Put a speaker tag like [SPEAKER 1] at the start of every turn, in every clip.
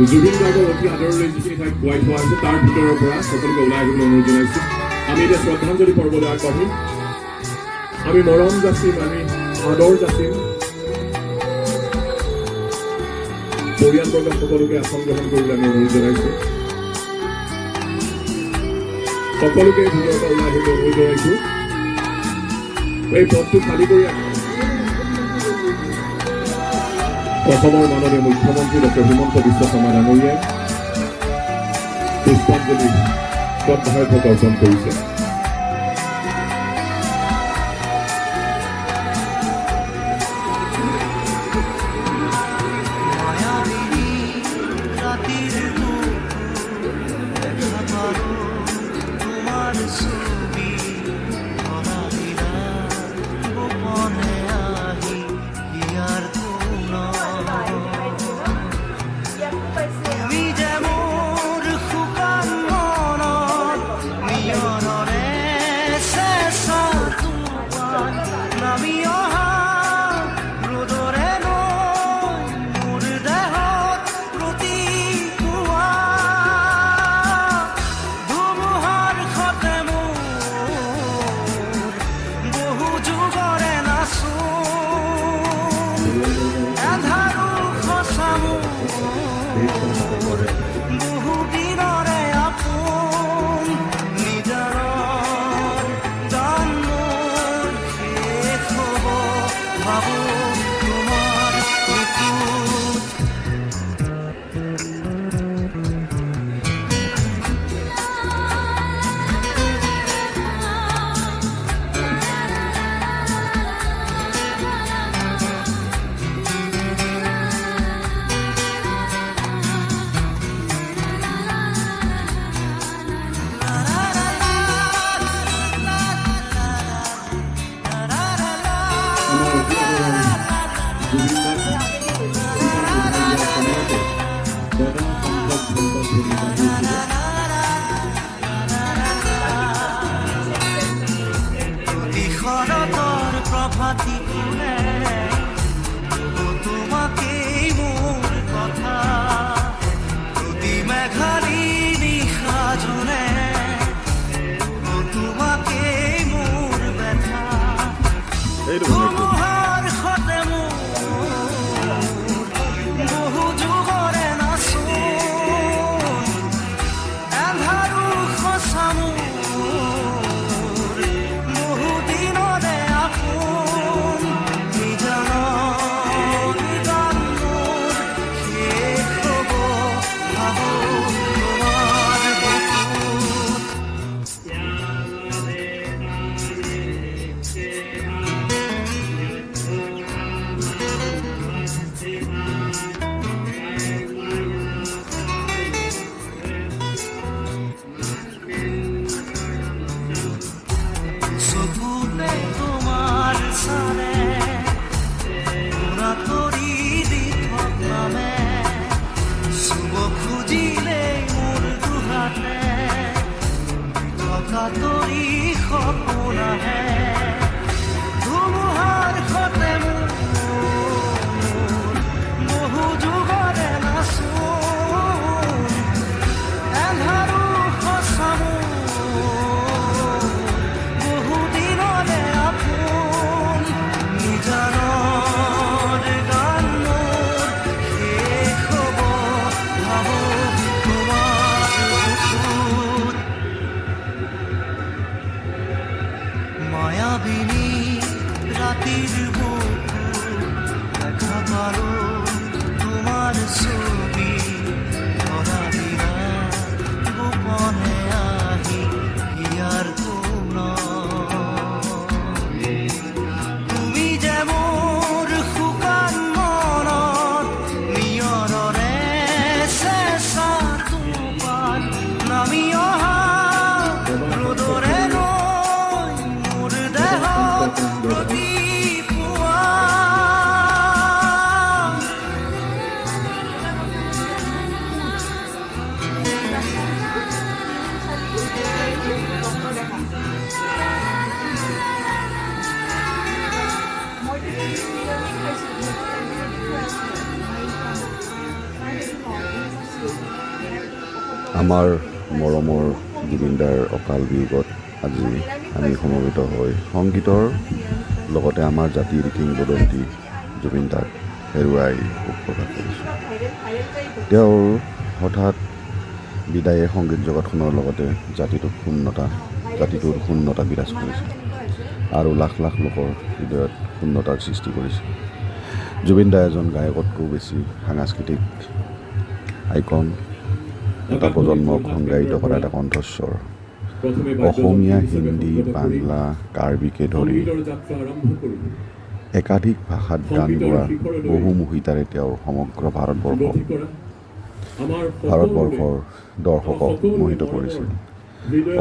[SPEAKER 1] জুবিন গাৰ্গৰ অতি আদৰৰে যিখিনি ঠাইত পোৱাই আছে তাৰ ভিতৰৰ পৰা সকলোকে ওলাই আহিবলৈ অনুৰোধ আমি এতিয়া শ্ৰদ্ধাঞ্জলি পৰ্বলৈ আগবাঢ়িম আমি মৰম যাচিম আমি আদৰ সকলোকে আসন গ্ৰহণ কৰিবলৈ আমি অনুৰোধ সকলোকে ভিতৰৰ ওলাই আহিবলৈ অনুৰোধ জনাইছোঁ এই পথটি খালি করে অসমৰ মাননীয় মুখ্যমন্ত্ৰী ডক্টৰ হিমন্ত বিশ্ব শৰ্মা ডাঙৰীয়াই পুষ্পাঞ্জলি শ্ৰদ্ধাৰ্ঘ্যত অৰ্পণ কৰিছে
[SPEAKER 2] Dagang pangkat berita berita
[SPEAKER 1] আমাৰ
[SPEAKER 3] মৰমৰ জুবিনদাৰ অকাল বিয়োগত আজি আমি সমবেত হৈ সংগীতৰ লগতে আমাৰ জাতিৰ কিংবদন্তী জুবিন দাক হেৰুৱাই শোক প্ৰকাশ কৰিছোঁ। তেওঁৰ হঠাৎ বিদায়ে সংগীত জগতখনৰ লগতে জাতিটোক শূন্যতা জাতিটোৰ শূন্যতা বিৰাজ কৰিছে আৰু লাখ লাখ লোকৰ হৃদয়ত শূন্যতাৰ সৃষ্টি কৰিছে। জুবিন দা এজন গায়কতকৈও বেছি সাংস্কৃতিক আইকন এটা প্ৰজন্মক সংজ্ঞায়িত কৰা এটা কণ্ঠস্বৰ অসমীয়া হিন্দী বাংলা কাৰ্বিকে ধৰি একাধিক ভাষাত গান গোৱা বহুমুখিতাৰে তেওঁৰ সমগ্ৰ ভাৰতবৰ্ষ ভাৰতবৰ্ষৰ দৰ্শকক মোহিত কৰিছিল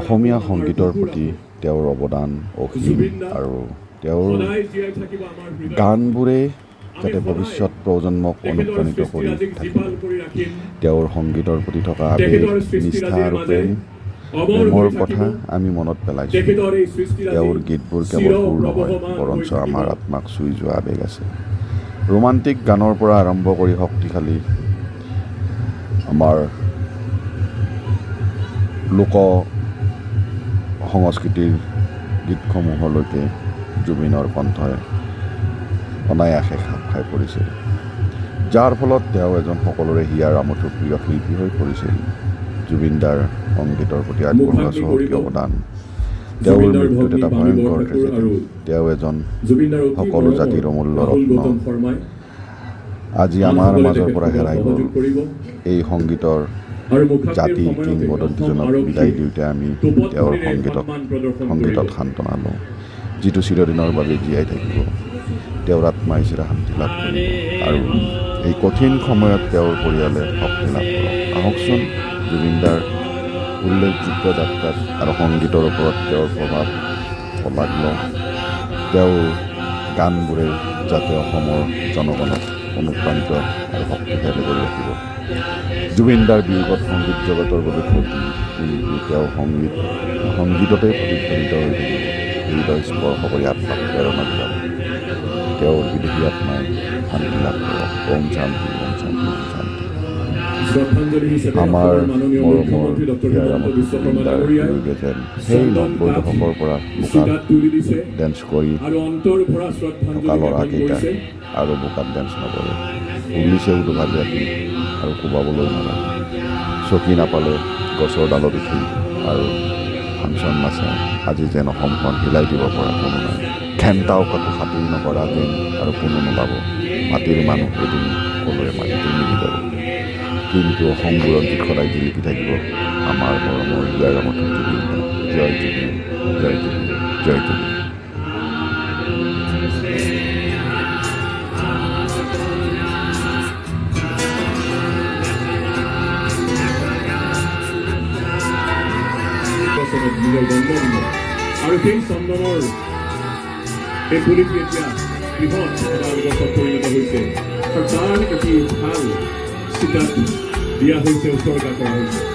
[SPEAKER 3] অসমীয়া সংগীতৰ প্ৰতি তেওঁৰ অৱদান অসীম আৰু তেওঁৰ। গানবোৰে যাতে ভৱিষ্যত প্ৰজন্মক অনুপ্ৰাণিত কৰি থাকিব। তেওঁৰ সংগীতৰ প্ৰতি থকা আৱেগ
[SPEAKER 1] তেখেতৰ
[SPEAKER 3] নিষ্ঠা আৰু প্ৰেম প্ৰেমৰ কথা আমি মনত পেলাইছোঁ। তেওঁৰ গীতবোৰ কেৱল সুৰ নহয় বৰঞ্চ আমাৰ। আত্মাক চুই যোৱা আৱেগ আছে। ৰোমান্টিক গানৰ পৰা আৰম্ভ কৰি শক্তিশালী আমাৰ লোক সংস্কৃতিৰ গীতসমূহলৈকে জুবিনৰ কণ্ঠই অনায়াসে খাপ খাই পৰিছিল যাৰ ফলত তেওঁ এজন সকলোৰে হিয়াৰ আমঠু প্ৰিয় শিল্পী হৈ পৰিছিল। জুবিনদাৰ সংগীতৰ প্ৰতি আগবঢ়োৱা চহকী অৱদান। তেওঁৰ মৃত্যুত এটা ভয়ংকৰ ট্ৰেজেডি।
[SPEAKER 1] আৰু
[SPEAKER 3] তেওঁ এজন সকলো জাতিৰ অমূল্য ৰত্ন। আজি আমাৰ মাজৰ পৰা হেৰাই গ'ল। এই সংগীতৰ জাতি কিংবদন্তিজনক বিদায় দিওঁতে আমি তেওঁৰ সংগীতক সংগীতত। সান্তনা লওঁ যিটো চিৰদিনৰ বাবে জীয়াই থাকিব। তেওঁৰ আত্মাই চিৰা শান্তি লাভ কৰিব আৰু এই কঠিন সময়ত তেওঁৰ পৰিয়ালে শক্তি লাভ কৰক। আহকচোন, জুবিনদাৰ উল্লেখযোগ্য যাত্ৰাত আৰু সংগীতৰ ওপৰত তেওঁৰ প্ৰভাৱ শলাগ লওঁ। তেওঁৰ গানবোৰে যাতে অসমৰ জনগণক অনুপ্ৰাণিত আৰু শক্তিশালী কৰি ৰাখিব। জুবিনদাৰ বিয়োগত সংগীত জগতৰ বাবে ক্ষতি তেওঁ সংগীত, সংগীততে প্ৰতিধ্বনিত হৈ থাকিব, হৃদয় স্পৰ্শ কৰি আত্মাক প্ৰেৰণা যোগাব। তেওঁৰ বিদেশি আত্মাই শান্তি লাভ কৰক ওম শান্তি ওম শান্তি। ওম শান্তি আমাৰ মৰমৰ সেই নব্বৈ দশকৰ পৰা বোকাত ডেন্স কৰি থকা ল'ৰাকেইটা আৰু বোকাত ডেন্স নকৰে পুলিচেও দুভাগ আৰু কোবাবলৈ নালাগে চকী নাপালে গছৰ ডালত উঠি আৰু ফাংচন নাচায় আজি যেন অসমখন হিলাই দিব পৰা কোনো নাই। ঘেণ্টাও কাকো খাতিৰ নকৰা যেন আৰু কোনো নোলাব। মাটিৰ মানুহ এদিন সকলোৱে মাটিতে মিলি যাব কিন্তু অসম বুৰঞ্জীত সদায় জিলিকি থাকিব। আমাৰ মৰমৰ হিয়াৰ মঠৰ জুবিন। জয় জুবিন জয় জুবিন জয় জুবিন
[SPEAKER 1] আৰু সেই চন্দনৰ এই পুলিটি এতিয়া বৃহৎ এডাল গছত পৰিণত হৈছে আৰু তাৰ এটি ভাল চিতাত দিয়া হৈছে উৎসৰ্গা কৰা হৈছে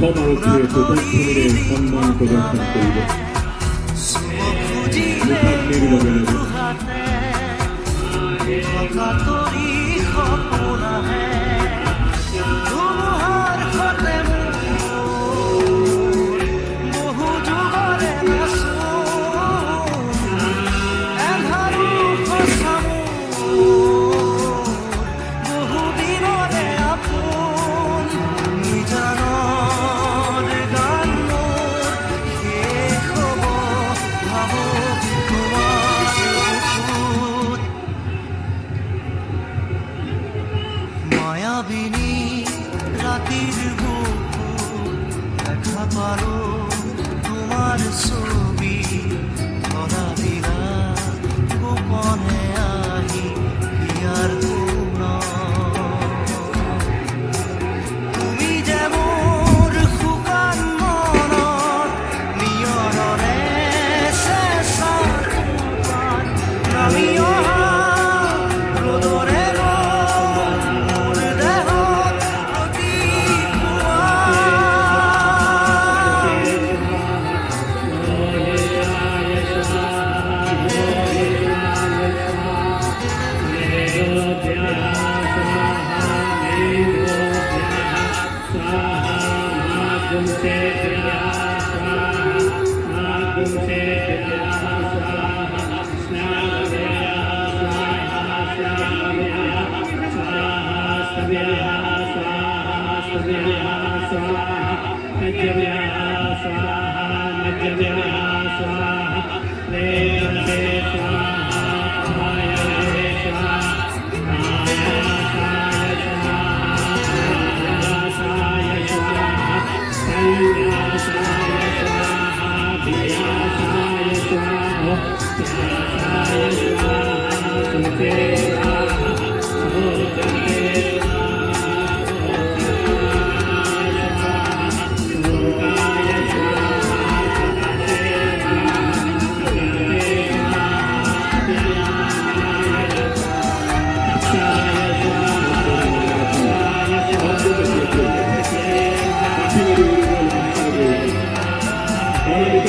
[SPEAKER 2] নবভারতীয় প্রজাতন্ত্রে সম্মান প্রদর্শন করিল নির্মলে মায়াবিনী রাতির বুকু দেখা পারো তোমার ছবি ধরা দিলা গোপনে আহি ইয়ার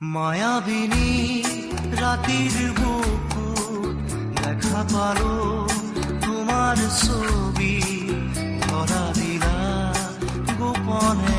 [SPEAKER 2] মায়াবিনী রাতের বুকুর দেখা পারো তোমার ছবি ধরা দিলা গোপনে।